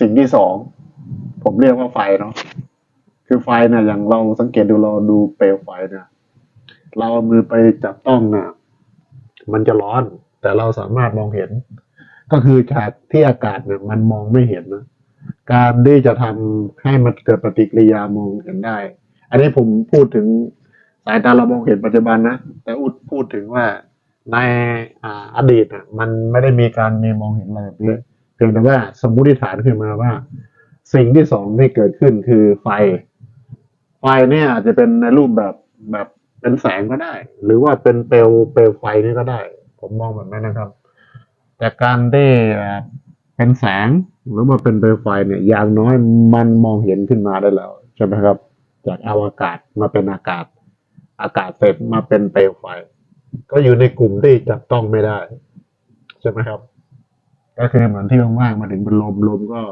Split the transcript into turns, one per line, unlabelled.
สิ่งที่สองผมเรียกว่าไฟเนาะคือไฟเนี่ยอย่างเราสังเกตดูเราดูเปลวไฟเนี่ยเราเอามือไปจับต้องเนี่ยมันจะร้อน แต่เราสามารถมองเห็น ก็คือจากที่อากาศเนี่ย มันมองไม่เห็นนะการที่จะทำให้มันเกิดปฏิกิริยามองเห็นได้ อันนี้ผมพูดถึงสายตาเรามองเห็นปัจจุบันนะแต่อุดพูดถึงว่าในออดีตอะมันไม่ได้มีการมีมองเห็นอะไรแบบนี้ เพียงแต่ว่าสมมติฐานขึ้นมาว่า สิ่งที่สองที่เกิดขึ้นคือไฟ ไฟเนี่ยอาจจะเป็นในรูปแบบแบบเป็นแสงก็ได้ หรือว่าเป็นเปลวเปลวไฟนี่ก็ได้ ผมมองแบบนั้นนะครับ แต่การได้เอ่เป็นแสงหรือว่าเป็นเปลวไฟเนี่ย อย่างน้อยมันมองเห็นขึ้นมาได้แล้วใช่ไหมครับ จากอวกาศมาเป็นอากาศ อากาศเสร็จมาเป็นเปลวไฟ ก็อยู่ในกลุ่มที่จับต้องไม่ได้ ใช่ไหมครับ ก็คือเหมือนที่ว่างๆมาถึงเป็นลมลมก็